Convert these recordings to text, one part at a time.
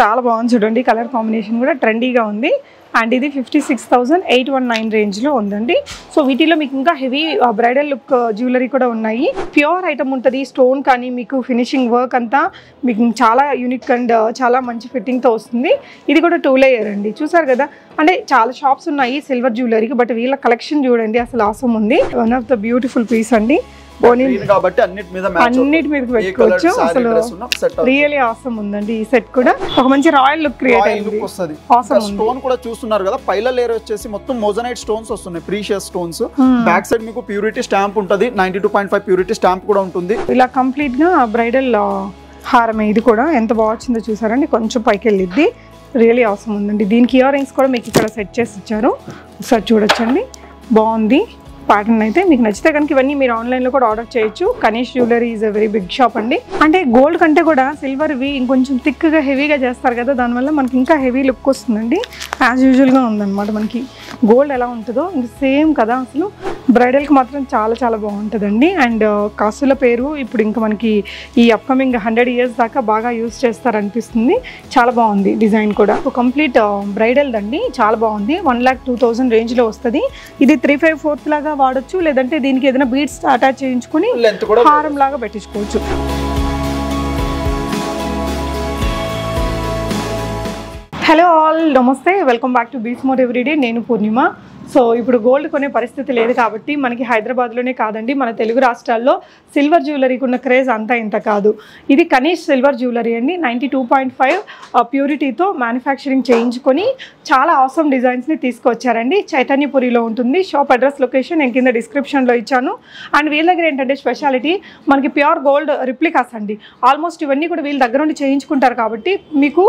చాలా బాగుంది చూడండి. కలర్ కాంబినేషన్ కూడా ట్రెండీగా ఉంది. అండ్ ఇది fifty six thousand eight one nine రేంజ్లో ఉందండి. సో వీటిలో మీకు ఇంకా హెవీ బ్రైడల్ లుక్ జ్యువెలరీ కూడా ఉన్నాయి. ప్యూర్ ఐటమ్ ఉంటుంది. స్టోన్ కానీ మీకు ఫినిషింగ్ వర్క్ అంతా మీకు చాలా యూనిక్ అండ్ చాలా మంచి ఫిట్టింగ్తో వస్తుంది. ఇది కూడా టూ లేయర్ అండి. చూసారు కదా? అంటే చాలా షాప్స్ ఉన్నాయి సిల్వర్ జ్యువెలరీకి బట్ వీళ్ళ కలెక్షన్ చూడండి. అసలు ఆసం ఉంది. One of the beautiful piece అండి. కాబట్టి అన్నిటి మీద మ్యాచ్ అన్నిటి మీదకి పెట్టుకోవచ్చు. అసలు సెట్ రియలీ ఆసం ఉందండి ఈ సెట్ కూడా. ఒక మంచి రాయల్ లుక్ క్రియేట్ అయింది. లుక్ వస్తుంది. Awesome ఉంది. స్టోన్ కూడా చూస్తున్నారు కదా పైల లేయర్ వచ్చేసి మొత్తం మోజనైట్ స్టోన్స్ వస్తున్నాయి ప్రీషియస్ స్టోన్స్ బ్యాక్ సైడ్ మీకు ప్యూరిటీ స్టాంప్ ఉంటుంది ninety two point five purity stamp కూడా ఉంటుంది. ఇలా కంప్లీట్గా బ్రైడల్ హారమే ఇది కూడా ఎంత బాగా వచ్చిందో చూసారండి. కొంచెం పైకి వెళ్ళిద్ది. రియలీ అవసరం ఉందండి. దీనికి ఇయర్ రింగ్స్ కూడా మీకు ఇక్కడ సెట్ చేసి ఇచ్చారు. ఒకసారి చూడొచ్చండి. బాగుంది. ప్యాటర్న్ అయితే మీకు నచ్చితే కనుక ఇవన్నీ మీరు ఆన్లైన్లో కూడా ఆర్డర్ చేయొచ్చు. Kanish jewellery is a very big shop అండి. అంటే గోల్డ్ కంటే కూడా సిల్వర్వి ఇంకొంచెం థిక్గా హెవీగా చేస్తారు కదా దానివల్ల మనకి ఇంకా హెవీ లుక్ వస్తుందండి. యాజ్ యూజువల్గా ఉందన్నమాట మనకి. గోల్డ్ ఎలా ఉంటుందో ఇంక సేమ్ కదా అసలు. బ్రైడల్కి మాత్రం చాలా చాలా బాగుంటుందండి. అండ్ uh, కాసుల పేరు ఇప్పుడు ఇంకా మనకి ఈ అప్కమింగ్ హండ్రెడ్ ఇయర్స్ దాకా బాగా యూస్ చేస్తారనిపిస్తుంది. చాలా బాగుంది డిజైన్ కూడా. కంప్లీట్ బ్రైడల్ uh, దండి. చాలా బాగుంది. వన్ ల్యాక్ టూ థౌసండ్ రేంజ్లో వస్తుంది. ఇది త్రీ ఫైవ్ ఫోర్త్ లాగా వాడచ్చు లేదంటే దీనికి ఏదైనా బీడ్స్ అటాచ్ చేయించుకుని హారం లాగా పెట్టించుకోవచ్చు. Hello all namaste. Welcome back to be smart everyday. నేను పూర్ణిమ. సో ఇప్పుడు గోల్డ్ కొనే పరిస్థితి లేదు కాబట్టి మనకి హైదరాబాద్లోనే కాదండి. మన తెలుగు రాష్ట్రాల్లో సిల్వర్ జ్యువెలరీకి ఉన్న క్రేజ్ అంతా ఇంత కాదు. ఇది కనీష్ సిల్వర్ జ్యువెలరీ అండి. నైంటీ టూ పాయింట్ ఫైవ్ ప్యూరిటీతో మ్యానుఫ్యాక్చరింగ్ చేయించుకొని చాలా అవసరం డిజైన్స్ని తీసుకొచ్చారండి. చైతన్యపురిలో ఉంటుంది. షాప్ అడ్రస్ లొకేషన్ నేను కింద డిస్క్రిప్షన్లో ఇచ్చాను. అండ్ వీళ్ళ దగ్గర ఏంటంటే స్పెషాలిటీ మనకి ప్యూర్ గోల్డ్ రిప్లికాస్ అండి. ఆల్మోస్ట్ ఇవన్నీ కూడా వీళ్ళ దగ్గర నుండి చేయించుకుంటారు కాబట్టి మీకు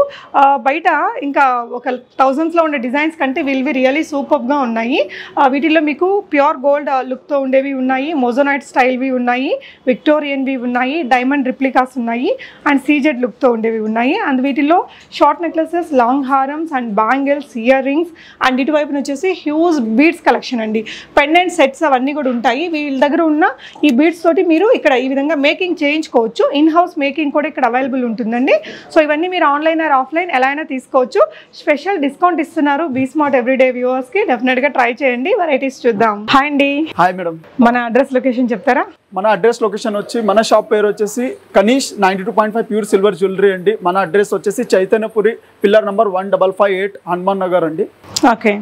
బయట ఇంకా ఒక థౌజండ్స్లో ఉండే డిజైన్స్ కంటే వీళ్ళవి రియలీ సూపర్గా ఉన్నాయి. ఉన్నాయి. వీటిల్లో మీకు ప్యూర్ గోల్డ్ లుక్తో ఉండేవి ఉన్నాయి. మోజోనైట్ స్టైల్వి ఉన్నాయి. విక్టోరియన్వి ఉన్నాయి. డైమండ్ రిప్లికాస్ ఉన్నాయి. అండ్ సీజెడ్ లుక్తో ఉండేవి ఉన్నాయి. అండ్ వీటిలో short necklaces long హారమ్స్ and bangles ear rings and ఇటువైపున వచ్చేసి హ్యూజ్ బీడ్స్ కలెక్షన్ అండి. పెండెంట్ సెట్స్ అవన్నీ కూడా ఉంటాయి. వీళ్ళ దగ్గర ఉన్న ఈ బీడ్స్ తోటి మీరు ఇక్కడ ఈ విధంగా మేకింగ్ చేయించుకోవచ్చు. ఇన్ హౌస్ మేకింగ్ కూడా ఇక్కడ అవైలబుల్ ఉంటుందండి. సో ఇవన్నీ మీరు ఆన్లైన్ ఆర్ ఆఫ్లైన్ ఎలా అయినా తీసుకోవచ్చు. స్పెషల్ డిస్కౌంట్ ఇస్తున్నారు. బీ స్మార్ట్ ఎవ్రీడే వ్యూవర్స్కి డెఫినెట్గా ట్రై చేయండి వెరైటీస్ చూద్దాం. హాయ్ అండి. హాయ్ మేడం మన అడ్రస్ లొకేషన్ చెప్తారా? మన అడ్రస్ లొకేషన్ వచ్చి మన షాప్ పేరు వచ్చేసి Kanish ninety two point five pure silver jewellery అండి. మన అడ్రస్ వచ్చేసి Chaitanyapuri pillar number one double five eight Hanuman Nagar అండి. ఓకే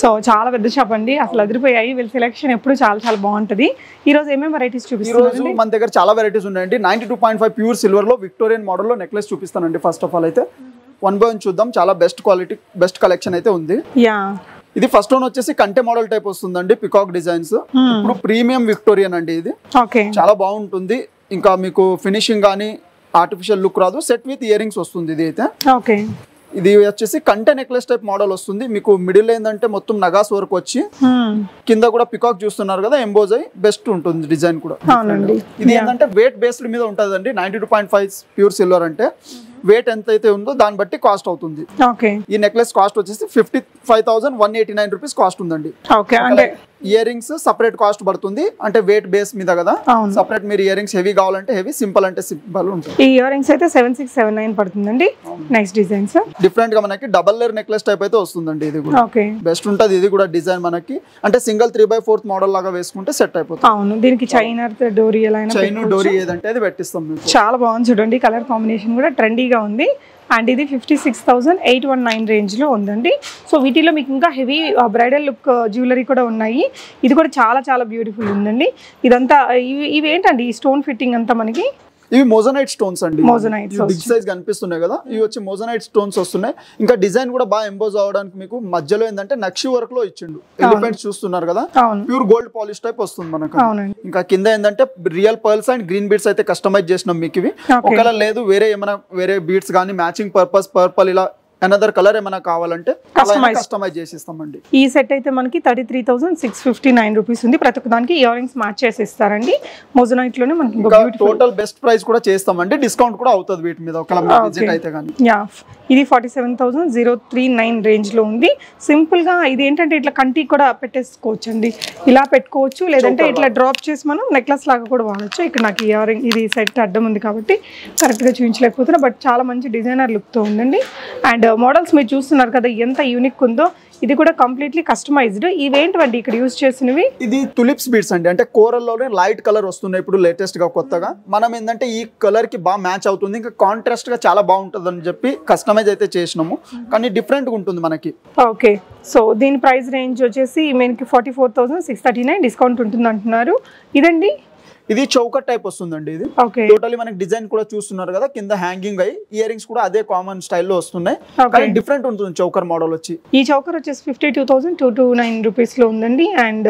సో చాలా పెద్ద షాప్ అండి. అసలు అదిరిపోయాయి. వీళ్ళ సెలెక్షన్ ఎప్పుడు చాలా చాలా బాగుంటుంది. ఈ రోజు ఏమేమి వెరైటీస్ చూపిస్తున్నారు మన దగ్గర చాలా వెరైటీస్ ఉన్నాయండి. Ninety two point five pure సిల్వర్లో Victorian మోడల్లో నెక్లెస్ చూపిస్తానండి ఫస్ట్ ఆఫ్ ఆల్ అయితే. వన్ బై వన్ చూద్దాం. చాలా బెస్ట్ క్వాలిటీ బెస్ట్ కలెక్షన్ అయితే ఉంది. యా ఇది ఫస్ట్ వన్ వచ్చేసి కంటే మోడల్ టైప్ వస్తుందండి పికాక్ డిజైన్స్ ఇప్పుడు ప్రీమియం విక్టోరియన్ అండి ఇది. చాలా బాగుంటుంది. ఇంకా మీకు ఫినిషింగ్ కానీ ఆర్టిఫిషియల్ లుక్ రాదు. సెట్ విత్ ఇయర్ రింగ్స్ వస్తుంది ఇది అయితే. ఓకే. ఇది వచ్చేసి కంటే నెక్లెస్ టైప్ మోడల్ వస్తుంది. మీకు మిడిల్ ఏంటంటే మొత్తం నగాస్ వరకు వచ్చి కింద కూడా పికాక్ చూస్తున్నారు కదా ఎంబోజ్ అయి బెస్ట్ ఉంటుంది డిజైన్ కూడా. ఇది ఏంటంటే వెయిట్ బేస్డ్ మీద ఉంటుందండి. Ninety two point five pure silver అంటే. వెయిట్ ఎంత అయితే ఉందో దాన్ని బట్టి కాస్ట్ అవుతుంది. ఓకే. ఈ నెక్లెస్ కాస్ట్ వచ్చేసి fifty five thousand one eighty nine rupees cost ఉందండి. ఓకే. అంటే ఇయర్ రింగ్స్ సపరేట్ కాస్ట్ పడుతుంది. అంటే వెయిట్ బేస్ మీద కదా. సపరేట్ మీరు ఇయర్ రింగ్స్ హెవీ కావాలంటే హెవీ సింపుల్ అంటే సింపుల్ ఉంటుంది. ఈ ఇయర్ రింగ్స్ అయితే సెవెన్ సిక్స్ సెవెన్ నైన్ పడుతుందండి. నెక్స్ట్ డిజైన్స్ డిఫరెంట్గా మనకి డబల్ లేయర్ నెక్లెస్ టైప్ అయితే వస్తుందండి ఇది కూడా. ఓకే. బెస్ట్ ఉంటుంది ఇది కూడా డిజైన్ మనకి. అంటే single three by fourth model లాగా వేసుకుంటే సెట్ అయిపోతుంది. అవును. దీనికి చైనర్ డోరీ ఎలా చైన్ డోరీ ఏదంటే అది పెట్టిస్తాం చాలా బాగుంది చూడండి. కలర్ కాంబినేషన్ కూడా హెవీగా ఉంది. అండ్ ఇది fifty six thousand eight one nine రేంజ్లో ఉందండి. సో వీటిలో మీకు ఇంకా హెవీ బ్రైడల్ లుక్ జ్యువెలరీ కూడా ఉన్నాయి. ఇది కూడా చాలా చాలా బ్యూటిఫుల్ ఉందండి. ఇదంతా ఇవి ఇవి ఏంటండి ఈ స్టోన్ ఫిట్టింగ్ అంతా మనకి? ఇవి మోజనైట్ స్టోన్స్ అండి. బిగ్ సైజ్ కనిపిస్తున్నాయి కదా ఇవి వచ్చి మోజనైట్ స్టోన్స్ వస్తున్నాయి. ఇంకా డిజైన్ కూడా బాగా ఎంబోజ్ అవడానికి మీకు మధ్యలో ఏంటంటే నక్షి వర్క్లో ఇచ్చిండు ఎలిఫెంట్స్ చూస్తున్నారు కదా ప్యూర్ గోల్డ్ పాలిష్ టైప్ వస్తుంది మనకు. ఇంకా కింద ఏంటంటే real pearls and green beads అయితే కస్టమైజ్ చేసినాం మీకు ఇవి. ఒకవేళ లేదు వేరే ఏమైనా వేరే బీడ్స్ కానీ మ్యాచింగ్ పర్పస్ పర్పల్ ఇలా అనదర్ కలర్ ఏమైనా కావాలంటే. కస్టమైజ్ చేసి ఇస్తామండి ఈ సెట్ అయితే మనకి thirty three thousand six fifty nine rupees ఉంది. ప్రతి ఒక్క దానికి ఇయర్ రింగ్స్ మ్యాచ్ చేసి ఇస్తారండి మొజనైట్లోనే మనకి టోటల్ బెస్ట్ ప్రైస్ కూడా చేస్తామండి. డిస్కౌంట్ కూడా అవుతుంది వీటి మీద ఒకవేళ. విజిట్ అయితే కానీ. యా ఇది forty seven thousand zero three nine రేంజ్లో ఉంది. సింపుల్గా ఇది ఏంటంటే ఇట్లా కంటికి కూడా పెట్టేసుకోవచ్చు అండి ఇలా పెట్టుకోవచ్చు. లేదంటే ఇట్లా డ్రాప్ చేసి మనం నెక్లెస్ లాగా కూడా వాడచ్చు. ఇక్కడ నాకు ఇయర్ రింగ్ ఇది సెట్ అడ్డం ఉంది కాబట్టి కరెక్ట్గా చూపించలేకపోతున్నా. బట్ చాలా మంచి డిజైనర్ లుక్తో ఉందండి. అండ్ మోడల్స్ మీరు చూస్తున్నారు కదా ఎంత యూనిక్ ఉందో ఇది కూడా కంప్లీట్లీ కస్టమైజ్డ్ ఇవేంటివండి ఇక్కడ యూజ్ చేసినవి? ఇది తులిప్స్ బీడ్స్ అండి. అంటే కూరల్లోనే లైట్ కలర్ వస్తున్నాయి ఇప్పుడు లేటెస్ట్గా కొత్తగా. మనం ఏంటంటే ఈ కలర్కి బాగా మ్యాచ్ అవుతుంది. ఇంకా కాంట్రాస్ట్గా చాలా బాగుంటుంది అని చెప్పి కస్టమైజ్ అయితే చేసినాము. కానీ డిఫరెంట్గా ఉంటుంది మనకి. ఓకే. సో దీని ప్రైస్ రేంజ్ వచ్చేసి మనకి forty four thousand six thirty nine discount ఉంటుంది అంటున్నారు ఇదండి ఇది చౌకట్ టైప్ వస్తుందండి ఇది. టోటలీ మనకి డిజైన్ కూడా చూస్తున్నారు కదా కింద హ్యాంగింగ్ అయ్యి ఇయర్ రింగ్స్ కూడా అదే కామన్ స్టైల్లో వస్తున్నాయి. కానీ డిఫరెంట్ ఉంటుంది చౌకర్ మోడల్ వచ్చి. ఈ చౌకర్ వచ్చేసి fifty two thousand two two nine రూపీస్లో ఉందండి. అండ్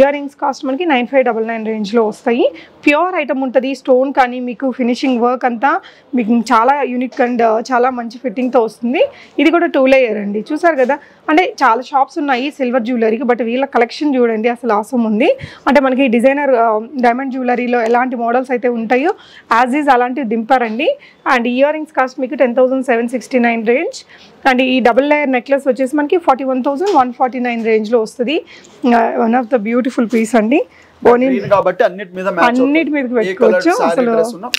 ఇయర్ రింగ్స్ కాస్ట్ మనకి నైన్ ఫైవ్ డబల్ నైన్ రేంజ్లో వస్తాయి. ప్యూర్ ఐటమ్ ఉంటుంది స్టోన్ కానీ మీకు ఫినిషింగ్ వర్క్ అంతా మీకు చాలా యూనిక్ అండ్ చాలా మంచి ఫిట్టింగ్తో వస్తుంది. ఇది కూడా టూ లేయర్ అండి. చూసారు కదా అంటే చాలా షాప్స్ ఉన్నాయి సిల్వర్ జ్యువెలరీకి బట్ వీళ్ళ కలెక్షన్ చూడండి అసలు ఆసం ఉంది. అంటే మనకి డిజైనర్ డైమండ్ జ్యువెలరీలో ఎలాంటి మోడల్స్ అయితే ఉంటాయో యాజ్ ఈజ్ అలాంటివి దింపారండి. అండ్ ఇయర్ రింగ్స్ కాస్ట్ మీకు ten thousand seven sixty nine range and ఈ డబుల్ లేయర్ నెక్లెస్ వచ్చేసి మనకి forty one thousand one forty nine రేంజ్లో వస్తుంది. One of the beautiful piece అండి. కాబట్టి అన్నిటి మీద అన్నిటి పెట్టుకోవచ్చు. అసలు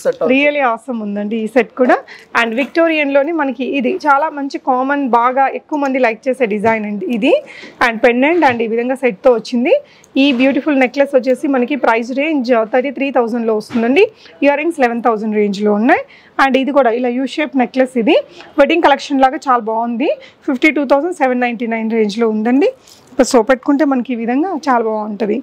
సెట్ రియలీ ఉందండి ఈ సెట్ కూడా. అండ్ విక్టోరియన్లోని మనకి ఇది చాలా మంచి కామన్ బాగా ఎక్కువ మంది లైక్ చేసే డిజైన్ అండి ఇది. అండ్ పెండెంట్ అండ్ ఈ విధంగా సెట్తో వచ్చింది. ఈ బ్యూటిఫుల్ నెక్లెస్ వచ్చేసి మనకి ప్రైస్ రేంజ్ థర్టీ త్రీ థౌజండ్లో వస్తుందండి. ఇయర్ రింగ్స్ లెవెన్ థౌసండ్ రేంజ్లో ఉన్నాయి. అండ్ ఇది కూడా ఇలా యూ షేప్ నెక్లెస్ ఇది. వెడ్డింగ్ కలెక్షన్ లాగా చాలా బాగుంది. Fifty two thousand seven ninety nine రేంజ్లో ఉందండి. ఇప్పుడు సో పెట్టుకుంటే మనకి ఈ విధంగా చాలా బాగుంటుంది.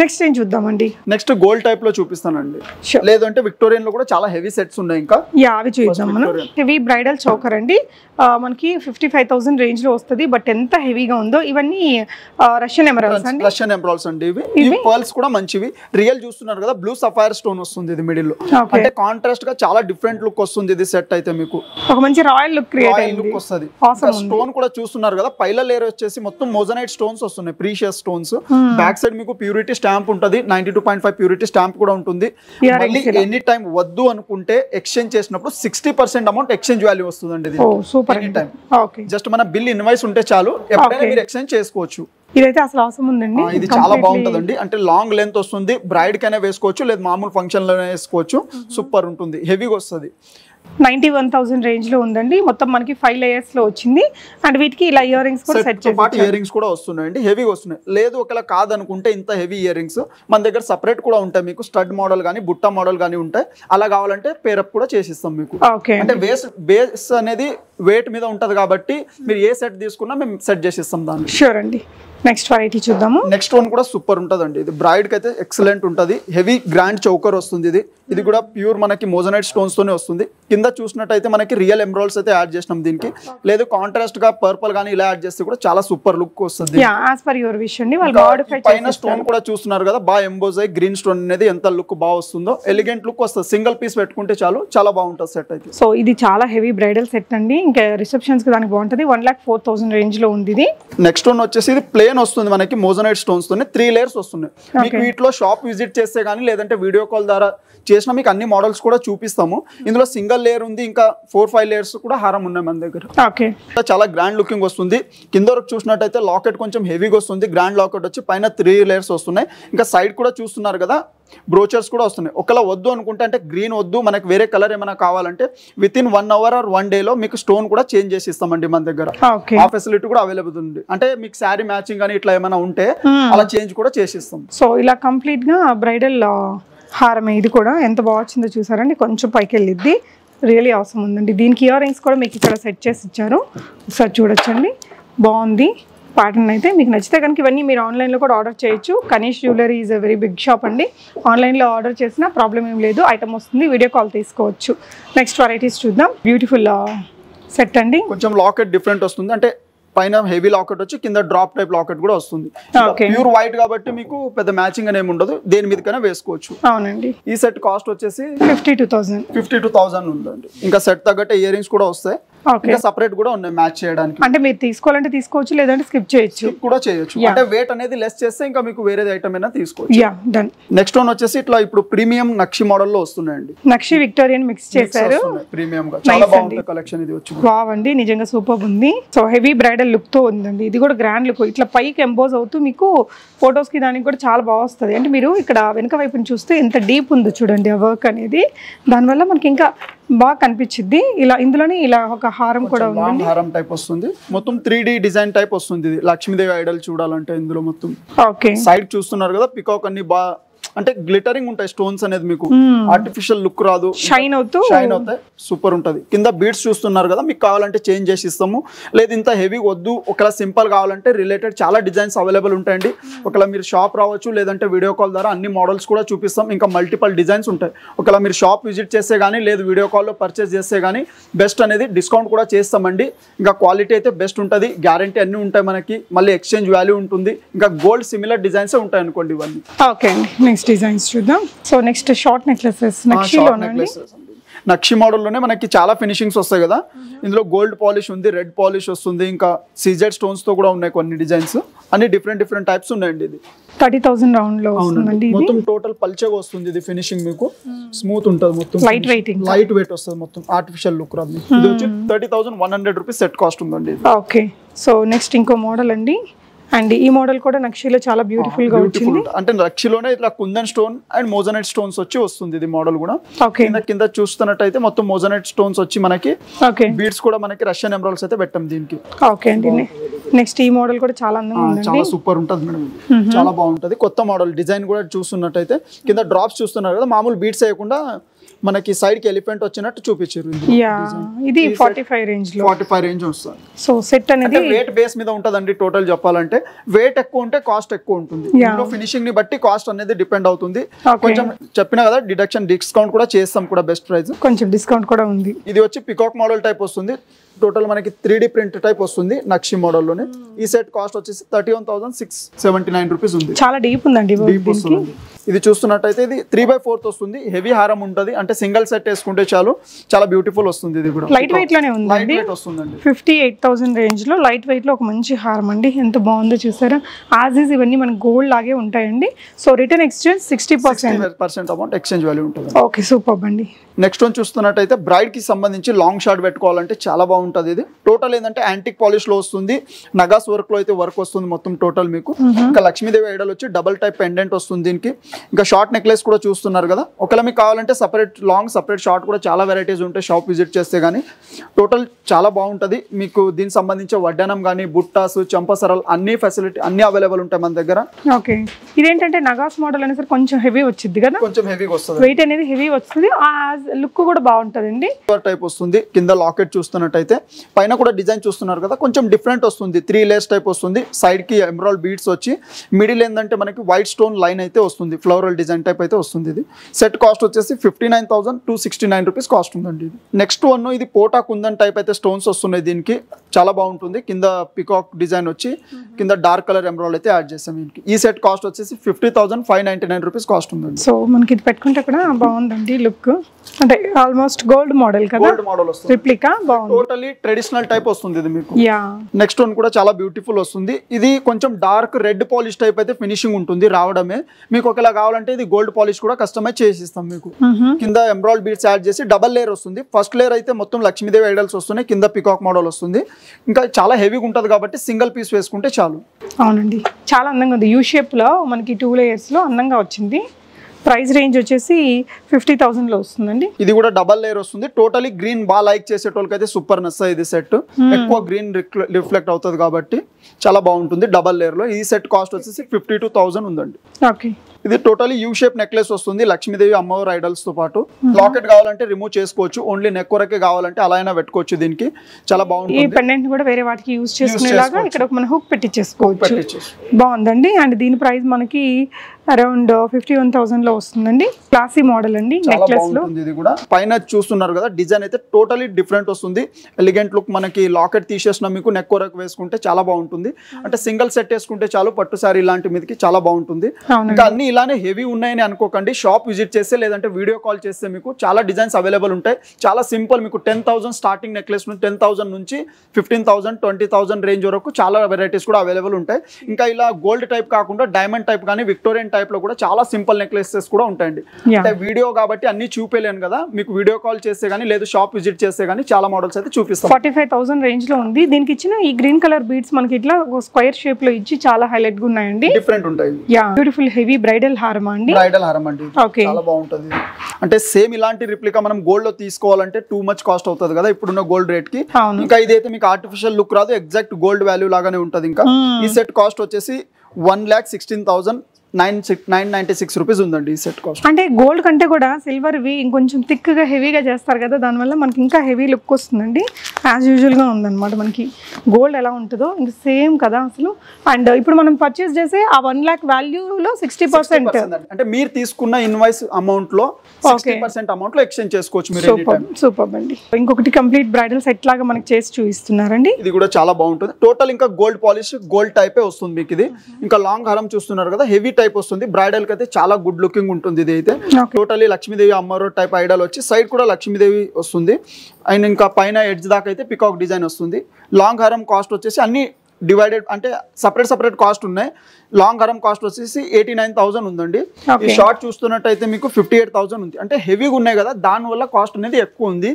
నెక్స్ట్ ఏం చూద్దామండి? నెక్స్ట్ గోల్డ్ టైప్లో చూపిస్తానండి. లేదంటే విక్టోరియన్లో కూడా చాలా హెవీ సెట్స్ ఉన్నాయి ఇంకా. యా అవి చూద్దాం మనం. హెవీ బ్రైడల్ చౌకర్ అండి. మనకి ఫిఫ్టీ ఫైవ్ థౌసండ్ రేంజ్లో వస్తుంది బట్ ఎంత హెవీగా ఉందో ఇవన్నీ రష్యన్ ఎమరాల్స్ అండి. రష్యన్ ఎంబ్రాయిడ్స్ అండి ఇవి. పర్ల్స్ కూడా మంచివి. రియల్ చూస్తున్నారు కదా బ్లూ సఫైర్ స్టోన్ వస్తుంది ఇది మిడిల్లో. అంటే కాంట్రాస్ట్గా చాలా డిఫరెంట్ లుక్ వస్తుంది ఇది సెట్ అయితే మీకు. ఒక మంచి రాయల్ లుక్ క్రియేట్ లుక్ వస్తుంది. స్టోన్ కూడా చూస్తున్నారు కదా పైల లేయర్ వచ్చేసి మొత్తం మోజనైట్ స్టోన్స్ వస్తున్నాయి ప్రీషియస్ స్టోన్స్ బ్యాక్ సైడ్ మీకు ప్యూరిటీ స్టాంప్ ఉంటుంది ninety two point five purity stamp కూడా ఉంటుంది. మళ్ళీ. ఎనీ టైం వద్దు అనుకుంటే ఎక్స్చేంజ్ చేసినప్పుడు sixty percent amount exchange value వస్తుందండి సూపర్ ఎనీ టైం జస్ట్ మన బిల్ ఇన్వాయిస్ ఉంటే చాలు ఎప్పుడైనా. మీరు ఎక్స్చేంజ్ చేసుకోవచ్చు. ఇదైతే అసలు అవసరం ఉందండి. ఇది చాలా బాగుంటుందండి. అంటే లాంగ్ లెంత్ వస్తుంది బ్రైడ్ కైనా వేసుకోవచ్చు లేదా మామూలు ఫంక్షన్లోనే వేసుకోవచ్చు. సూపర్ ఉంటుంది. హెవీగా వస్తుంది. నైన్టీ వన్ థౌసండ్ రేంజ్లో ఉందండి. మొత్తం మనకి ఫైవ్ లేయర్స్లో వచ్చింది. అండ్ వీటికి ఇలా ఇయర్ రింగ్స్ కూడా సెట్ చేసి ఇయర్ రింగ్స్ కూడా వస్తున్నాయండి. హెవీగా వస్తున్నాయి. లేదు ఒకవేళ కాదనుకుంటే ఇంత హెవీ ఇయర్ రింగ్స్ మన దగ్గర సపరేట్ కూడా ఉంటాయి మీకు. స్టడ్ మోడల్ కానీ బుట్ట మోడల్ కానీ ఉంటాయి. అలా కావాలంటే పేరప్ కూడా చేసిస్తాం మీకు. అంటే బేస్ బేస్ అనేది వెయిట్ మీద ఉంటది కాబట్టి మీరు ఏ సెట్ తీసుకున్నా మేము సెట్ చేసిస్తాం దాన్ని. షూర్ అండి. నెక్స్ట్ వెరైటీ చూద్దాము. నెక్స్ట్ వన్ కూడా సూపర్ ఉంటుందండి. ఇది బ్రైడ్కి అయితే ఎక్సలెంట్ ఉంటుంది. హెవీ గ్రాండ్ చౌకర్ వస్తుంది ఇది. ఇది కూడా ప్యూర్ మనకి మోజనైట్ స్టోన్స్ తోనే వస్తుంది. కింద చూసినట్టయితే మనకి రియల్ ఎమరాల్స్ అయితే యాడ్ చేసినాం దీనికి. లేదు కాంట్రాస్ట్గా పర్పుల్ కానీ ఇలా యాడ్ చేస్తే కూడా చాలా సూపర్ లుక్ వస్తుంది పైన స్టోన్ కూడా చూస్తున్నారు కదా బాగా ఎంబోజ్ అయ్యి గ్రీన్ స్టోన్ అనేది ఎంత లుక్ బాగా వస్తుందో. ఎలిగెంట్ లుక్ వస్తుంది. సింగిల్ పీస్ పెట్టుకుంటే చాలు చాలా బాగుంటుంది సెట్ అయితే. సో ఇది చాలా హెవీ బ్రైడల్ సెట్ అండి. ఇంకా రిసెప్షన్స్కి దానికి బాగుంటుంది. వన్ లాక్ ఫోర్ థౌసండ్ రేంజ్లో ఉంది ఇది నెక్స్ట్ వన్ వచ్చేసి ఇది ప్లేన్ వస్తుంది మనకి మోజనైట్ స్టోన్స్ తోనే. త్రీ లేయర్స్ వస్తున్నాయి. మీకు వీటిలో షాప్ విజిట్ చేస్తే కానీ లేదంటే వీడియో కాల్ ద్వారా చేసిన మీకు అన్ని మోడల్స్ కూడా చూపిస్తాము. ఇందులో సింగిల్ లేయర్ ఉంది ఇంకా ఫోర్ ఫైవ్ లేయర్స్ కూడా హారం ఉన్నాయి మన దగ్గర. ఓకే చాలా గ్రాండ్ లుకింగ్ వస్తుంది. కింద వరకు చూసినట్టయితే లాకెట్ కొంచెం హెవీగా వస్తుంది. గ్రాండ్ లాకెట్ వచ్చి పైన త్రీ లేయర్స్ వస్తున్నాయి. ఇంకా సైడ్ కూడా చూస్తున్నారు కదా బ్రోచర్స్ కూడా వస్తున్నాయి. ఒకవేళ వద్దు అనుకుంటే అంటే గ్రీన్ వద్దు మనకి వేరే కలర్ ఏమైనా కావాలంటే with in one hour or one డేలో మీకు స్టోన్ కూడా చేంజ్ చేసి ఇస్తామండి మన దగ్గర. ఓకే ఆ ఫెసిలిటీ కూడా అవైలబుల్ ఉంది. అంటే మీకు శారీ మ్యాచింగ్ అని ఇట్లా ఏమైనా ఉంటే అలా చేంజ్ కూడా చేసిస్తాం సో ఇలా కంప్లీట్గా బ్రైడల్ హారమే ఇది కూడా ఎంత బాగా వచ్చిందో చూసారండి. కొంచెం పైకి వెళ్ళిద్ది. రియలీ అవసరం ఉందండి. దీనికి ఇయర్ రింగ్స్ కూడా మీకు ఇక్కడ సెట్ చేసి ఇచ్చారు. ఒకసారి చూడొచ్చండి. బాగుంది. ప్యాటర్న్ అయితే మీకు నచ్చితే కనుక ఇవన్నీ మీరు ఆన్లైన్లో కూడా ఆర్డర్ చేయొచ్చు. Kanish jewellery is a very big shop అండి. ఆన్లైన్లో ఆర్డర్ చేసినా ప్రాబ్లం ఏం లేదు. ఐటమ్ వస్తుంది వీడియో కాల్ తీసుకోవచ్చు. నెక్స్ట్ వెరైటీస్ చూద్దాం. బ్యూటిఫుల్ సెట్ uh, అండి. కొంచెం లాకెట్ డిఫరెంట్ వస్తుంది. అంటే పైన హెవీ లాకెట్ వచ్చి కింద డ్రాప్ టైప్ లాకెట్ కూడా వస్తుంది. ప్యూర్ వైట్ కాబట్టి మీకు పెద్ద మ్యాచింగ్ అని ఏమి ఉండదు. దేని మీదకైనా వేసుకోవచ్చు. అవునండి. ఈ సెట్ కాస్ట్ వచ్చేసి fifty two thousand fifty two thousand ఉందండి. ఇంకా సెట్ తగ్గట్టే ఇయర్ రింగ్స్ కూడా వస్తాయి. ఇంకా సపరేట్ కూడా ఉన్నాయి మ్యాచ్ చేయడానికి. అంటే మీరు తీసుకోవాలంటే తీసుకోవచ్చు లేదంటే స్కిప్ చేయొచ్చు. కూడా చేయొచ్చు. అంటే వెయిట్ అనేది లెస్ చేస్తే ఇంకా మీకు వేరే ఐటమ్ అయినా తీసుకోవచ్చు. నెక్స్ట్ వన్ వచ్చేసి ఇట్లా ఇప్పుడు ప్రీమియం నక్షి మోడల్లో వస్తున్నాయండి. నక్షి విక్టోరియన్ మిక్స్ చేశారు. ప్రీమియం గా. చాలా కలెక్షన్ ఇది వచ్చి అండి నిజంగా సూపర్ ఉంది. సో హెవీ బ్రైడల్ లుక్తో ఉందండి. ఇది కూడా గ్రాండ్ లుక్ ఇట్లా పైకి ఎంబోజ్ అవుతూ మీకు ఫొటోస్కి దానికి కూడా చాలా బాగా వస్తుంది. అంటే మీరు ఇక్కడ వెనక వైపుని చూస్తే ఎంత డీప్ ఉందో చూడండి ఆ వర్క్ అనేది. దానివల్ల మనకి ఇంకా బాగా కనిపించింది ఇలా ఇందులోనే ఇలా ఒక హారం కూడా ఉంది హారం టైప్ వస్తుంది. మొత్తం త్రీ డిజైన్ టైప్ వస్తుంది ఇది. లక్ష్మీదేవి ఐడల్ చూడాలంటే ఇందులో మొత్తం ఓకే సైడ్ చూస్తున్నారు కదా పికాక్ అన్ని బా అంటే గ్లిటరింగ్ ఉంటాయి స్టోన్స్ అనేది మీకు. ఆర్టిఫిషియల్ లుక్ రాదు. షైన్ అవుతూ. షైన్ అవుతాయి. సూపర్ ఉంటుంది. కింద బీడ్స్ చూస్తున్నారు కదా మీకు కావాలంటే చేంజ్ చేసి ఇస్తాము. లేదు ఇంత హెవీ వద్దు. ఒకవేళ సింపుల్ కావాలంటే రిలేటెడ్ చాలా డిజైన్స్ అవైలబుల్ ఉంటాయండి. ఒకవేళ మీరు షాప్ రావచ్చు లేదంటే వీడియో కాల్ ద్వారా అన్ని మోడల్స్ కూడా చూపిస్తాం. ఇంకా మల్టిపల్ డిజైన్స్ ఉంటాయి. ఒకవేళ మీరు షాప్ విజిట్ చేస్తే కానీ లేదు వీడియో కాల్లో పర్చేస్ చేస్తే కానీ బెస్ట్ అనేది డిస్కౌంట్ కూడా చేస్తామండి. ఇంకా క్వాలిటీ అయితే బెస్ట్ ఉంటుంది. గ్యారంటీ అన్నీ ఉంటాయి మనకి. మళ్ళీ ఎక్స్చేంజ్ వాల్యూ ఉంటుంది. ఇంకా గోల్డ్ సిమిలర్ డిజైన్సే ఉంటాయి అనుకోండి ఇవన్నీ. ఓకే అండి. నెక్స్ట్ డిజైన్స్ చూద్దాం. సో నెక్స్ట్ షార్ట్ నెక్లెసెస్ నక్షిలోనండి నక్షి మోడల్లోనే మనకి చాలా ఫినిషింగ్స్ వస్తాయి కదా. ఇందులో గోల్డ్ పాలిష్ ఉంది రెడ్ పాలిష్ వస్తుంది ఇంకా సీజెడ్ స్టోన్స్తో కూడా ఉన్నాయి కొన్ని డిజైన్స్ అన్ని డిఫరెంట్ డిఫరెంట్ టైప్స్ ఉన్నాయండి ఇది. థర్టీ థౌసండ్ రౌండ్లో మొత్తం టోటల్ పల్చగా వస్తుంది ఇది ఫినిషింగ్ మీకు. స్మూత్ ఉంటుంది మొత్తం లైట్ వెయిటింగ్ లైట్ వెయిట్ వస్తుంది మొత్తం. ఆర్టిఫిషియల్ లుక్ రాదు ఇది వచ్చి thirty thousand one hundred rupees set cost ఉందండి ఓకే. సో నెక్స్ట్ ఇంకో మోడల్ అండి. అండ్ ఈ మోడల్ కూడా నక్షిలో చాలా బ్యూటిఫుల్గా వచ్చింది. అంటే నక్షిలోనే ఇట్లా kundan stone and moissanite stones వచ్చి వస్తుంది ఇది మోడల్ కూడా. కింద కింద చూస్తున్నట్టయితే మొత్తం మోజనైట్ స్టోన్స్ వచ్చి మనకి ఓకే. బీడ్స్ కూడా మనకి రష్యన్ ఎమరాల్స్ అయితే పెట్టాం దీనికి. ఓకే అండి. నెక్స్ట్ ఈ మోడల్ కూడా చాలా అందంగా చాలా సూపర్ ఉంటుంది మేడం. చాలా బాగుంటది. కొత్త మోడల్ డిజైన్ కూడా చూస్తున్నట్టయితే కింద డ్రాప్స్ చూస్తున్నారు కదా మామూలు బీట్స్ వేయకుండా మనకి సైడ్కి ఎలిఫెంట్ వచ్చినట్టు చూపించారు ఇది ఫార్టీ ఫైవ్ రేంజ్లో. ఫార్టీ ఫైవ్ రేంజ్ వస్తుంది. సో సెట్ అనేది వెయిట్ బేస్ మీద ఉంటదండి టోటల్ చెప్పాలంటే. వెయిట్ ఎక్కువ ఉంటే కాస్ట్ ఎక్కువ ఉంటుంది. ఇందులో ఫినిషింగ్ని బట్టి కాస్ట్ అనేది డిపెండ్ అవుతుంది. కొంచెం చెప్పిన కదా డిడక్షన్ డిస్కౌంట్ కూడా చేస్తాం కూడా బెస్ట్ ప్రైస్ కొంచెం డిస్కౌంట్ కూడా ఉంది. ఇది వచ్చి పికాక్ మోడల్ టైప్ వస్తుంది. టోటల్ మనకి త్రీ డి ప్రింట్ టైప్ వస్తుంది నక్షి మోడల్లోనే. ఈ సెట్ కాస్ట్ వచ్చేసి thirty one thousand six seventy nine rupees ఉంది. చాలా డీప్ ఉందండి డీప్ వస్తుంది ఇది చూస్తున్నట్టయితే ఇది త్రీ బై ఫోర్త్ వస్తుంది. హెవీ హారం ఉంటుంది. అంటే సింగిల్ సెట్ వేసుకుంటే చాలు. చాలా బ్యూటిఫుల్ వస్తుంది ఇది కూడా. లైట్ వెయిట్లోనే లైట్ ఉందండి వెయిట్ వస్తుందండి. ఫిఫ్టీ ఎయిట్ థౌసండ్ రేంజ్లో లైట్ వెయిట్లో ఒక మంచి హారం అండి. ఎంత బాగుందో చూసారా? యాజ్ ఇవన్నీ మనకి గోల్డ్ లాగే ఉంటాయండి. So return exchange sixty percent percent amount exchange value ఉంటుంది ఓకే సూపర్ అండి. నెక్స్ట్ వన్ చూస్తున్నట్టయితే బ్రైడ్కి సంబంధించి లాంగ్ షార్ట్ పెట్టుకోవాలంటే చాలా బాగుంటుంది ఇది. టోటల్ ఏంటంటే యాంటిక్ పాలిష్లో వస్తుంది. నగాస్ వర్క్లో అయితే వర్క్ వస్తుంది మొత్తం టోటల్ మీకు. ఇంకా లక్ష్మీదేవి ఐడల్ వచ్చి డబల్ టైప్ పెండెంట్ వస్తుంది దీనికి. ఇంకా షార్ట్ నెక్లెస్ కూడా చూస్తున్నారు కదా. ఒకవేళ మీకు కావాలంటే సపరేట్ లాంగ్ సపరేట్ షార్ట్ కూడా చాలా వెరైటీస్ ఉంటాయి షాప్ విజిట్ చేస్తే కానీ టోటల్ చాలా బాగుంటుంది. మీకు దీనికి సంబంధించి వడ్డానం కానీ బుట్టాస్ చంపసరల్ అన్ని ఫెసిలిటీ అన్ని అవైలబుల్ ఉంటాయి మన దగ్గర. ఓకే. ఇదేంటంటే నగాస్ మోడల్ అనేసరికి కొంచెం హెవీ వచ్చింది కదా? కొంచెం హెవీగా వస్తుంది. వెయిట్ అనేది హెవీ వస్తుంది. లుక్ కూడా బాగుంటుందండి. టైప్ వస్తుంది కింద లాకెట్ చూస్తున్నట్టయితే. పైన కూడా డిజైన్ చూస్తున్నారు కదా కొంచెం డిఫరెంట్ వస్తుంది. త్రీ లేయర్స్ టైప్ వస్తుంది సైడ్కి ఎమరాల్డ్ బీడ్స్ వచ్చి మిడిల్ ఏంటంటే మనకి వైట్ స్టోన్ లైన్ అయితే వస్తుంది. ఫ్లోరల్ డిజైన్ టైప్ అయితే వస్తుంది ఇది. సెట్ కాస్ట్ వచ్చేసి fifty nine thousand two sixty nine rupees cost ఉందండి ఇది. నెక్స్ట్ వన్ ఇది పోటా కుందన్ టైప్ అయితే స్టోన్స్ వస్తున్నాయి దీనికి. చాలా బాగుంటుంది. కింద పికాక్ డిజైన్ వచ్చి కింద డార్క్ కలర్ ఎమరాల్డ్ అయితే యాడ్ చేసాం దీనికి. ఈ సెట్ కాస్ట్ వచ్చేసి fifty thousand five ninety nine rupees cost ఉందండి. సో మనకి ఇది పెట్టుకుంటే కూడా బాగుందండి లుక్. అంటే ఆల్మోస్ట్ గోల్డ్ మోడల్ కదా? గోల్డ్ మోడల్ వస్తుంది. రిప్లికా బాగుంది. టోటలీ ట్రెడిషనల్ టైప్ వస్తుంది ఇది మీకు. యా నెక్స్ట్ వన్ కూడా చాలా బ్యూటిఫుల్ వస్తుంది. ఇది కొంచెం డార్క్ రెడ్ పాలిష్ టైప్ అయితే ఫినిషింగ్ ఉంటుంది రావడమే. మీకు ఒకలా కావాలంటే ఇది గోల్డ్ పాలిష్ కూడా కస్టమైజ్ చేసిస్తాం మీకు. కింద ఎంబ్రాయిడ్ బీడ్స్ యాడ్ చేసి డబల్ లేయర్ వస్తుంది. ఫస్ట్ లేయర్ అయితే మొత్తం లక్ష్మీదేవి ఐడల్స్ వస్తున్నాయి. కింద పికాక్ మోడల్ వస్తుంది. ఇంకా చాలా హెవీగా ఉంటుంది కాబట్టి సింగిల్ పీస్ వేసుకుంటే చాలు. అవునండి. చాలా అందంగా ఉంది. యూ షేప్లో మనకి టూ లేయర్స్లో అందంగా వచ్చింది. ప్రైస్ రేంజ్ వచ్చేసి ఫిఫ్టీ థౌసండ్లో వస్తుందండి. ఇది కూడా డబల్ లేయర్ వస్తుంది. టోటలీ గ్రీన్ బాగా లైక్ చేసేటోళ్ళకి అయితే సూపర్ నస్సా ఇది సెట్ ఎక్కువ గ్రీన్ రిఫ్లెక్ట్ అవుతుంది కాబట్టి చాలా బాగుంటుంది డబల్ లేయర్లో. ఈ సెట్ కాస్ట్ వచ్చేసి ఫిఫ్టీ టూ థౌసండ్ ఉందండి. ఓకే ఇది టోటలీ యూ షేప్ నెక్లెస్ వస్తుంది. లక్ష్మీదేవి అమ్మవారి ఐడల్స్తో పాటు. లాకెట్ కావాలంటే రిమూవ్ చేసుకోవచ్చు. ఓన్లీ నెక్ వరకే కావాలంటే అలా అయినా పెట్టుకోవచ్చు దీనికి. చాలా ఈ బాగుంటుంది. పెండెంట్ కూడా వేరే వాటికి యూజ్ చేసుకునేలాగా. ఇక్కడ మన హుక్ పెట్టించేసుకోవచ్చు పెట్టించేసి. బాగుందండి. అండ్ దీని ప్రైస్ మనకి అరౌండ్ ఫిఫ్టీ వన్ థౌసండ్లో వస్తుందండి. క్లాసీ మోడల్ అండి నెక్లెస్లో బాగుంటుంది ఇది కూడా. పైన చూస్తున్నారు కదా డిజైన్ అయితే టోటలీ డిఫరెంట్ వస్తుంది. ఎలిగెంట్ లుక్ మనకి లాకెట్ తీసేసిన మీకు నెక్ వరకు వేసుకుంటే చాలా బాగుంటుంది. అంటే సింగిల్ సెట్ వేసుకుంటే చాలు పట్టు సారీ ఇలాంటి మీదకి చాలా బాగుంటుంది. ఇంకా అన్ని ఇలానే హెవీ ఉన్నాయని అనుకోకండి. షాప్ విజిట్ చేస్తే లేదంటే వీడియో కాల్ చేస్తే మీకు చాలా డిజైన్స్ అవైలబుల్ ఉంటాయి. చాలా సింపుల్ మీకు టెన్ థౌసండ్ స్టార్టింగ్ నెక్లెస్ నుంచి టెన్ థౌసండ్ నుంచి fifteen thousand twenty thousand range వరకు చాలా వెరైటీస్ కూడా అవైలబుల్ ఉంటాయి. ఇంకా ఇలా గోల్డ్ టైప్ కాకుండా డైమండ్ టైప్ కానీ విక్టోరియన్ టైప్లో కూడా చాలా సింపుల్ నెక్లెసెస్ కూడా ఉంటాయండి. అంటే వీడియో కాబట్టి అన్ని చూపేలేను కదా. మీకు వీడియో కాల్ చేస్తే కానీ లేదు షాప్ విజిట్ చేస్తే కానీ చాలా మోడల్స్ అయితే చూపిస్తాం. ఫార్టీ ఫైవ్ థౌసండ్ రేంజ్లో ఉంది. దీనికి ఇచ్చిన ఈ గ్రీన్ కలర్ బీడ్స్ మనకి ఇట్లా స్క్వేర్ షేప్లో ఇచ్చి చాలా హైలైట్గా ఉన్నాయండి. డిఫరెంట్ ఉంటాయి. యా బ్యూటిఫుల్ హెవీ బ్రైడల్ హారమా అండి బ్రైడల్ హారం అండి. చాలా బాగుంటుంది. అంటే సేమ్ ఇలాంటి రిప్లికా మనం గోల్డ్లో తీసుకోవాలంటే టూ మచ్ కాస్ట్ అవుతుంది కదా ఇప్పుడున్న గోల్డ్ రేట్కి ఇంకా ఇదైతే మీకు ఆర్టిఫిషియల్ లుక్ రాదు ఎగ్జాక్ట్ గోల్డ్ వాల్యూ లాగానే ఉంటది ఇంకా. ఈ సెట్ కాస్ట్ వచ్చేసి one lakh sixteen thousand nine nine ninety six rupees ఉందండి ఈ సెట్ కాస్ట్. అంటే గోల్డ్ కంటే కూడా సిల్వర్ వి ఇంకొంచెం థిక్గా హెవీగా చేస్తారు కదా దానివల్ల మనకి ఇంకా హెవీ లుక్ వస్తుందండి. యాజ్ యూజువల్గా ఉందన్నమాట మనకి. గోల్డ్ ఎలా ఉంటుందో ఇంక సేమ్ కదా అసలు. అండ్ ఇప్పుడు మనం పర్చేస్ చేసే ఆ వన్ ల్యాక్ వాల్యూలో సిక్స్టీ పర్సెంట్ అంటే మీరు తీసుకున్న ఇన్వాయిస్ అమౌంట్లో సిక్స్టీ పర్సెంట్ అమౌంట్లో ఎక్స్చేంజ్ చేసుకోవచ్చు మీరు సూపర్ అండి. ఇంకొకటి కంప్లీట్ బ్రైడల్ సెట్ లాగా మనకి చేసి చూపిస్తున్నారండి. ఇది కూడా చాలా బాగుంటుంది. టోటల్ ఇంకా గోల్డ్ పాలిష్ గోల్డ్ టైపే వస్తుంది మీకు ఇది. ఇంకా లాంగ్ హారం చూస్తున్నారు కదా హెవీ టైప్ వస్తుంది. బ్రైడల్కి అయితే చాలా గుడ్ లుకింగ్ ఉంటుంది ఇది అయితే. టోటలీ లక్ష్మీదేవి అమ్మవారు టైప్ ఐడల్ వచ్చి సైడ్ కూడా లక్ష్మీదేవి వస్తుంది. అండ్ ఇంకా పైన ఎడ్జ్ దాకా అయితే పికాక్ డిజైన్ వస్తుంది. లాంగ్ హారం కాస్ట్ వచ్చేసి అన్ని డివైడెడ్ అంటే సపరేట్ సపరేట్ కాస్ట్ ఉన్నాయి. లాంగ్ హారం కాస్ట్ వచ్చేసి ఎయిటీ నైన్ థౌసండ్ ఉందండి. ఈ. షార్ట్ చూస్తున్నట్టయితే మీకు ఫిఫ్టీ ఎయిట్ థౌసండ్ ఉంది. అంటే హెవీగా ఉన్నాయి కదా దానివల్ల కాస్ట్ అనేది ఎక్కువ ఉంది.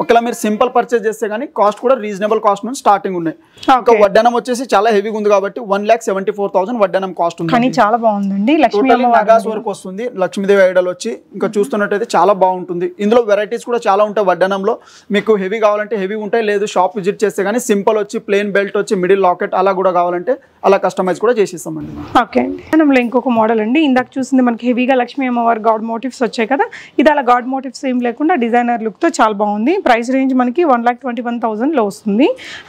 ఒకవేళ మీరు సింపుల్ పర్చేస్ చేస్తే కానీ కాస్ట్ కూడా రీజనబుల్ కాస్ట్ నుంచి స్టార్టింగ్ ఉన్నాయి. ఇంకా వడ్డనం వచ్చేసి చాలా హెవీగా ఉంది కాబట్టి one lakh seventy four thousand వడ్డనం cost ఉంది చాలా బాగుందండి. టోటలీ నగాస్ వరకు వస్తుంది. లక్ష్మీదేవి ఐడల్ వచ్చి ఇంకా చూస్తున్నట్టయితే చాలా బాగుంటుంది. ఇందులో వెరైటీస్ కూడా చాలా ఉంటాయి వడ్డనంలో. మీకు హెవీ కావాలంటే హెవీ ఉంటాయి. లేదు షాప్ విజిట్ చేస్తే కానీ సింపుల్ వచ్చి ప్లేన్ బెల్ట్ వచ్చి మిడిల్ లాకెట్ అలా కూడా కావాలంటే అలా కస్టమైజ్ కూడా చేసిస్తామండి ఓకే అండి. మనలో ఇంకొక మోడల్ అండి. ఇందాక చూసింది మనకి హెవీగా లక్ష్మీ అమ్మవారి గాడ్ మోటివ్స్ వచ్చాయి కదా. ఇది అలా గాడ్ మోటివ్స్ ఏం లేకుండా డిజైనర్ లుక్తో చాలా బాగుంది. ప్రైస్ రేంజ్ మనకి వన్ లాక్ ట్వంటీ వన్ థౌసండ్లో వస్తుంది.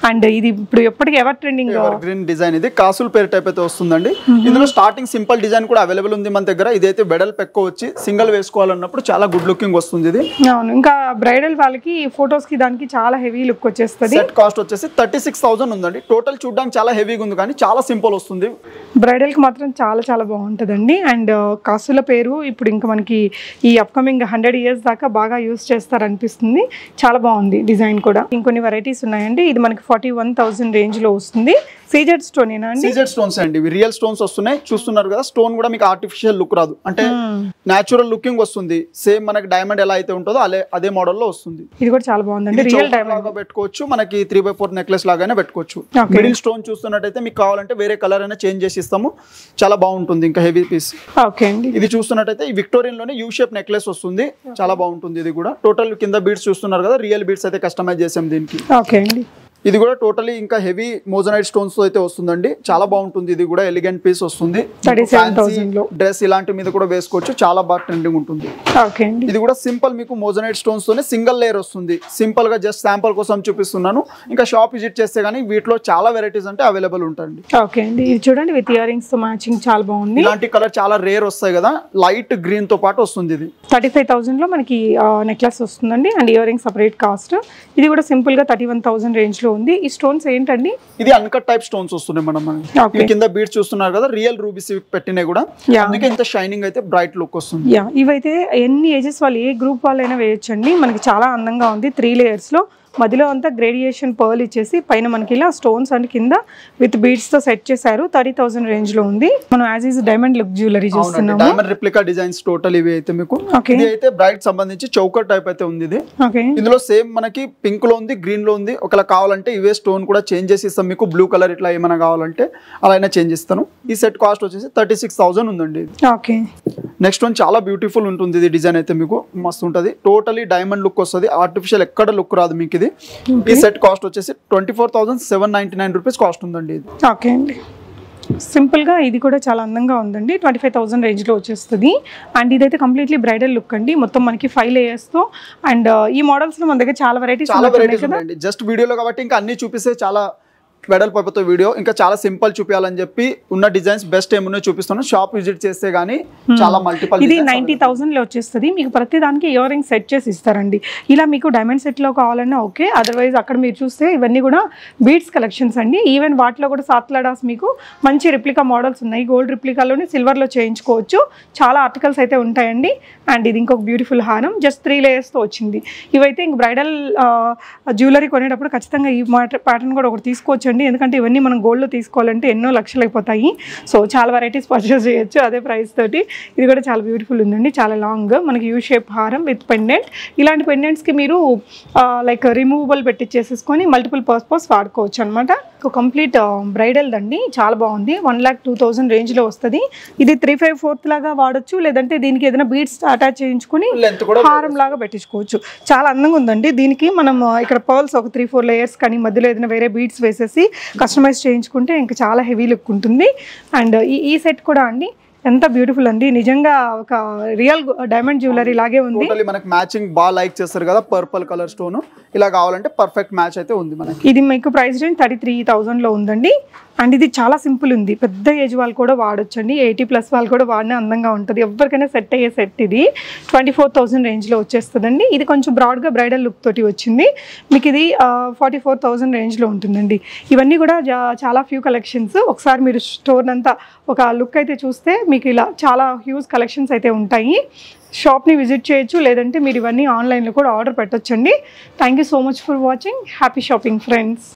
అండ్ ఇది ఇప్పుడు ఎప్పటికీ ఎవర్ ట్రెండింగ్ గ్రీన్ డిజైన్ ఇది. కాసుల పేరు టైప్ అయితే వస్తుందండి. ఇందులో స్టార్టింగ్ సింపుల్ డిజైన్ కూడా అవైలబుల్ ఉంది మన దగ్గర. ఇదైతే వెడల్పు ఎక్కువ వచ్చి సింగిల్ వేసుకోవాలన్నప్పుడు చాలా గుడ్ లుకింగ్ వస్తుంది ఇది. అవును. ఇంకా బ్రైడల్ వాళ్ళకి photos కి దానికి చాలా హెవీ లుక్ వచ్చేస్తుంది. సెట్ కాస్ట్ వచ్చేసి థర్టీ సిక్స్ థౌసండ్ ఉందండి. టోటల్ చూడడానికి చాలా హెవీగా ఉంది కానీ చాలా సింపుల్ వస్తుంది. బ్రైడల్కి మాత్రం చాలా చాలా బాగుంటుందండి. అండ్ కాసుల పేరు ఇప్పుడు ఇంకా మనకి ఈ అప్కమింగ్ హండ్రెడ్ ఇయర్స్ దాకా బాగా యూస్ చేస్తారనిపిస్తుంది. చాలా బాగుంది డిజైన్ కూడా. ఇంకొన్ని వెరైటీస్ ఉన్నాయండి. ఇది మనకి ఫార్టీ వన్ థౌసండ్ రేంజ్లో వస్తుంది. సీజెడ్ స్టోనేనా అండి? సీజెడ్ స్టోన్స్ అండి. ఇవి రియల్ స్టోన్స్ వస్తున్నాయి. చూస్తున్నారు కదా స్టోన్ కూడా మీకు ఆర్టిఫిషియల్ లుక్ రాదు. అంటే న్యాచురల్ లుకింగ్ వస్తుంది. సేమ్ మనకి డైమండ్ ఎలా అయితే ఉంటుందో అదే అదే మోడల్లో వస్తుంది. ఇది కూడా చాలా బాగుందండి. ఇది రియల్ డైమండ్ లాగా పెట్టుకోవచ్చు. మనకి త్రీ బై ఫోర్ నెక్లెస్ లాగానే పెట్టుకోవచ్చు. మిడిల్ స్టోన్ చూస్తున్నట్టయితే మీకు కావాలంటే వేరే కలర్ అయినా చేంజ్ చేసి ఇస్తాము. చాలా బాగుంటుంది ఇంకా హెవీ పీస్ ఓకే అండి. ఇది చూస్తున్నట్టయితే ఈ విక్టోరియన్లోనే యూ షేప్ నెక్లెస్ వస్తుంది చాలా బాగుంటుంది ఇది కూడా. టోటల్ కింద బీడ్స్ చూస్తున్నారు కదా రియల్ బీడ్స్ అయితే కస్టమైజ్ చేసాం దీనికి. ఓకే అండి. ఇది కూడా టోటలీ ఇంకా హెవీ మోజనైట్ స్టోన్స్తో అయితే వస్తుందండి. చాలా బాగుంటుంది ఇది కూడా ఎలిగెంట్ పీస్ వస్తుంది. 37,000 లో. డ్రెస్ ఇలాంటి మీద కూడా వేసుకోవచ్చు చాలా బాగా ట్రెండింగ్ ఉంటుంది. ఇది కూడా సింపుల్ మీకు మోజనైట్ స్టోన్స్ తోనే సింగిల్ లేయర్ వస్తుంది. సింపుల్గా జస్ట్ శాంపుల్ కోసం చూపిస్తున్నాను. ఇంకా షాప్ విజిట్ చేస్తే కానీ వీటిలో చాలా వెరైటీస్ అంటే అవైలబుల్ ఉంటాయండి. ఓకే అండి. ఇది చూడండి విత్ ఇయర్ రింగ్స్తో మ్యాచింగ్ చాలా బాగుంది. ఇలాంటి కలర్ చాలా రేర్ వస్తాయి కదా లైట్ గ్రీన్తో పాటు వస్తుంది ఇది. థర్టీ ఫైవ్ థౌసండ్లో మనకి నెక్లెస్ వస్తుందండి. And ear ring separate cost ఇది కూడా సింపుల్గా థర్టీ వన్ థౌసండ్ రేంజ్లో ఉంది. ఈ స్టోన్స్ ఏంటండి? ఇది అన్కట్ టైప్ స్టోన్స్ వస్తున్నాయి మనం కింద బీడ్స్ చూస్తున్నారు కదా రియల్ రూబీస్ పెట్టినాయి కూడా. అందుకే ఇంత షైనింగ్ అయితే బ్రైట్ లుక్ వస్తుంది. యా ఇవైతే ఎన్ని ఏజెస్ వాళ్ళు ఏ గ్రూప్ వాళ్ళైనా వేయొచ్చండి. మనకి చాలా అందంగా ఉంది. త్రీ లేయర్స్లో మధ్యలో అంతా గ్రేడియేషన్ పర్ల్ ఇచ్చేసి పైన మనకి ఇలా స్టోన్స్ అండ్ కింద విత్ బీడ్స్తో సెట్ చేశారు. థర్టీ థౌసండ్ రేంజ్లో ఉంది. మనం as is diamond look jewellery అవునండి. చూస్తున్నాము. డైమండ్ రిప్లికా డిజైన్స్ టోటల్ ఇవి అయితే మీకు. ఇది అయితే బ్రైట్ సంబంధించి చౌకర్ టైప్ అయితే ఉంది ఇది. ఇందులో సేమ్ మనకి పింక్లో ఉంది గ్రీన్లో ఉంది. ఒకవేళ కావాలంటే ఇవే స్టోన్ కూడా చేంజ్ చేసి ఇస్తాం. మీకు బ్లూ కలర్ ఇట్లా ఏమైనా కావాలంటే అలా అయినా చేంజ్ ఇస్తాను ఈ సెట్ కాస్ట్ వచ్చేసి థర్టీ సిక్స్ థౌసండ్ ఉందండి ఓకే నెక్స్ట్ వన్ చాలా బ్యూటిఫుల్ ఉంటుంది. ఇది డిజైన్ అయితే మీకు. మస్తు ఉంటుంది. టోటలీ డైమండ్ లుక్ వస్తుంది. ఆర్టిఫిషియల్ ఎక్కడ లుక్ రాదు మీకు ఇది. ఈ సెట్ కాస్ట్ వచ్చేసి twenty four thousand seven ninety nine rupees cost ఉందండి ఇది. ఓకే అండి. సింపుల్గా ఇది కూడా చాలా అందంగా ఉందండి. ట్వంటీ ఫైవ్ థౌసండ్ రేంజ్లో వచ్చేస్తుంది. అండ్ ఇదైతే కంప్లీట్లీ బ్రైడల్ లుక్ అండి. మొత్తం మనకి ఫైవ్ లేయర్స్తో అండ్ ఈ మోడల్స్లో మన దగ్గర చాలా వెరైటీస్ చాలా వెరైటీస్ జస్ట్ వీడియోలో కాబట్టి ఇంకా అన్ని చూపిస్తే చాలా వెడల్పైపోతే వీడియో. ఇంకా చాలా సింపుల్ చూపించాలని చెప్పి ఉన్న డిజైన్స్ బెస్ట్ ఏమున్నాయో చూపిస్తున్నాను షాప్ విజిట్ చేస్తే గానీ చాలా మల్టిపల్ ఇది నైంటీ థౌసండ్లో వచ్చేస్తుంది. మీకు ప్రతి దానికి ఇయర్ రింగ్ సెట్ చేసి ఇస్తారండి. ఇలా మీకు డైమండ్ సెట్లో కావాలన్నా ఓకే. అదర్వైజ్ అక్కడ మీరు చూస్తే ఇవన్నీ కూడా బీడ్స్ కలెక్షన్స్ అండి. ఈవెన్ వాటిలో కూడా సాత్లాడాస్ మీకు మంచి రిప్లికా మోడల్స్ ఉన్నాయి. గోల్డ్ రిప్లికాలోనే సిల్వర్లో చేయించుకోవచ్చు. చాలా ఆర్టికల్స్ అయితే ఉంటాయండి. అండ్ ఇది ఇంకొక బ్యూటిఫుల్ హారం. జస్ట్ త్రీ లేయర్స్తో వచ్చింది. ఇవైతే ఇంక బ్రైడల్ జ్యువెలరీ కొనేటప్పుడు ఖచ్చితంగా ఈ ప్యాటర్న్ కూడా ఒకటి తీసుకోవచ్చండి ఎందుకంటే ఇవన్నీ మనం గోల్డ్లో తీసుకోవాలంటే ఎన్నో లక్షలు అయిపోతాయి సో చాలా వెరైటీస్ పర్చేస్ చేయొచ్చు. అదే ప్రైస్ తోటి. ఇది కూడా చాలా బ్యూటిఫుల్ ఉందండి. చాలా లాంగ్ మనకి యూ షేప్ హారం విత్ పెండెంట్ ఇలాంటి పెండెంట్స్కి మీరు లైక్ రిమూవబుల్ పెట్టించేసేసుకొని మల్టిపుల్ పర్పస్ వాడుకోవచ్చు అనమాట కంప్లీట్ బ్రైడల్ దండి. చాలా బాగుంది. వన్ ల్యాక్ టూ థౌసండ్ రేంజ్లో వస్తుంది. ఇది త్రీ ఫైవ్ ఫోర్త్ లాగా వాడచ్చు. లేదంటే దీనికి ఏదైనా బీడ్స్ అటాచ్ చేయించుకొని హారం లాగా పెట్టించుకోవచ్చు. చాలా అందంగా ఉందండి. దీనికి మనం ఇక్కడ పర్ల్స్ ఒక త్రీ ఫోర్ లేయర్స్ కానీ మధ్యలో ఏదైనా వేరే బీడ్స్ వేసేసి కస్టమైజ్ చేయించుకుంటే ఇంకా చాలా హెవీ లుక్ ఉంటుంది. అండ్ ఈ ఈ సెట్ కూడా అండి ఎంత బ్యూటిఫుల్ అండి. నిజంగా ఒక రియల్ డైమండ్ జ్యువెలరీ లాగే ఉంది. మనకి మ్యాచింగ్ బాగా లైక్ చేస్తారు కదా పర్పుల్ కలర్ స్టోన్ ఇలా కావాలంటే పర్ఫెక్ట్ మ్యాచ్ అయితే ఉంది మనకి. ఇది మీకు ప్రైస్ రేంజ్ థర్టీ త్రీ థౌజండ్లో ఉందండి. అండ్ ఇది చాలా సింపుల్ ఉంది. పెద్ద ఏజ్ వాళ్ళు కూడా వాడొచ్చండి. ఎయిటీ ప్లస్ వాళ్ళు కూడా వాడినా అందంగా ఉంటుంది. ఎవరికైనా సెట్ అయ్యే సెట్ ఇది. ట్వంటీ ఫోర్ థౌసండ్ రేంజ్లో వచ్చేస్తుందండి. ఇది కొంచెం బ్రాడ్గా బ్రైడల్ లుక్ తోటి వచ్చింది. మీకు ఇది ఫార్టీ ఫోర్ థౌసండ్ రేంజ్లో ఉంటుందండి. ఇవన్నీ కూడా చాలా ఫ్యూ కలెక్షన్స్ ఒకసారి మీరు స్టోర్ అంతా ఒక లుక్ అయితే చూస్తే మీకు ఇలా చాలా హ్యూజ్ కలెక్షన్స్ అయితే ఉంటాయి. షాప్ని విజిట్ చేయొచ్చు. లేదంటే మీరు ఇవన్నీ ఆన్లైన్లో కూడా order పెట్టొచ్చండి. Thank you so much for watching happy shopping friends